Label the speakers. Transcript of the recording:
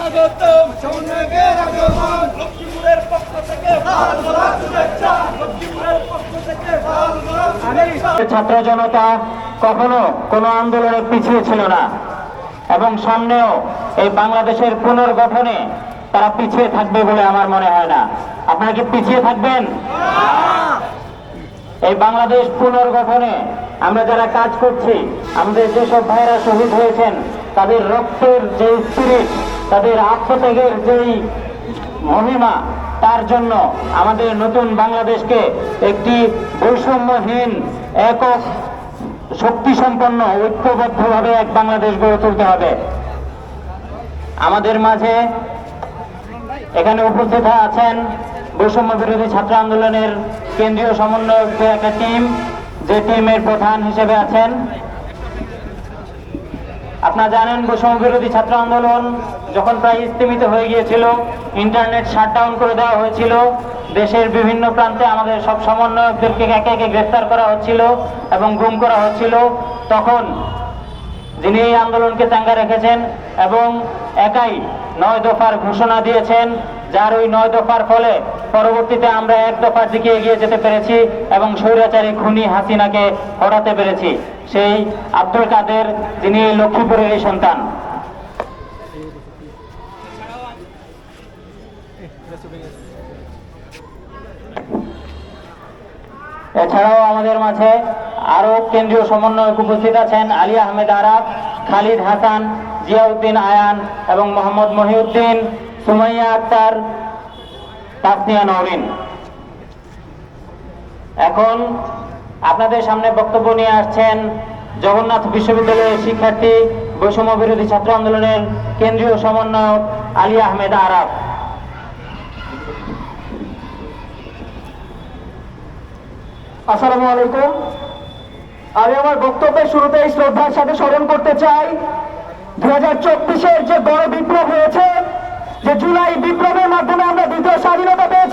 Speaker 1: স্বাগতম। সমন্বয়কের আগমন লক্ষ্মীপুরের পক্ষ থেকে শুভেচ্ছা লক্ষ্মীপুরের পক্ষ থেকে
Speaker 2: ছাত্র জনতা কখনো কোনো আন্দোলনে পিছিয়ে ছিল না। এবং সামনেও এই বাংলাদেশের পুনর্গঠনে তারা পিছিয়ে থাকবে বলে আমার মনে হয় না। আপনারা কি পিছিয়ে থাকবেন? এই বাংলাদেশ পুনর্গঠনে আমরা যারা কাজ করছি, আমাদের যেসব ভাইরা শহীদ হয়েছেন, তাদের রক্তের যে স্পিরিট তাদের আত্মত্যাগের যেই মহিমা, তার জন্য আমাদের নতুন বাংলাদেশকে একটি বৈষম্যহীন, একক শক্তি সম্পন্ন ঐক্যবদ্ধভাবে এক বাংলাদেশ গড়ে তুলতে হবে। আমাদের মাঝে এখানে উপস্থিত আছেন বৈষম্য বিরোধী ছাত্র আন্দোলনের কেন্দ্রীয় সমন্বয়ক একটা টিম, যে টিমের প্রধান হিসেবে আছেন আপনারা জানেন, বৈষম্য বিরোধী ছাত্র আন্দোলন যখন প্রায় স্তিমিত হয়ে গিয়েছিল ইন্টারনেট শাটডাউন করে দেওয়া হয়েছিল, দেশের বিভিন্ন প্রান্তে আমাদের সব সমন্বয়কদেরকে একে একে গ্রেফতার করা হচ্ছিল এবং গুম করা হচ্ছিল। তখন যিনি এই আন্দোলনকে চাঙ্গা রেখেছেন এবং একাই নয় দফার ঘোষণা দিয়েছেন যার ওই নয় দফার ফলে পরবর্তীতে আমরা এক দফার দিকে এগিয়ে যেতে পেরেছি এবং স্বৈরাচারী খুনি হাসিনাকে হটাতে পেরেছি। সেই আব্দুল কাদের, যিনি লক্ষ্মীপুরের সন্তান। এছাড়াও আমাদের মাঝে আরও কেন্দ্রীয় সমন্বয়ক উপস্থিত আছেন আলী আহমেদ আরাফ, খালিদ হাসান, জিয়াউদ্দিন আয়ান এবং মোহাম্মদ মহিউদ্দিন। সুমাইয়া আক্তার এখন আপনাদের সামনে বক্তব্য নিয়ে আসছেন জগন্নাথ বিশ্ববিদ্যালয়ের শিক্ষার্থী, বৈষম্য বিরোধী ছাত্র আন্দোলনের কেন্দ্রীয় সমন্বয়ক আলী আহমেদ আরাফ।
Speaker 3: আসসালামু আলাইকুম। আমি আমার বক্তব্যের শুরুতেই শ্রদ্ধার সাথে স্মরণ করতে চাই দু হাজার চব্বিশের যে বড় বিপ্লব হয়েছে যে জুলাই বিপ্লবের মাধ্যমে আমরা দ্বিতীয় স্বাধীনতা পেয়েছি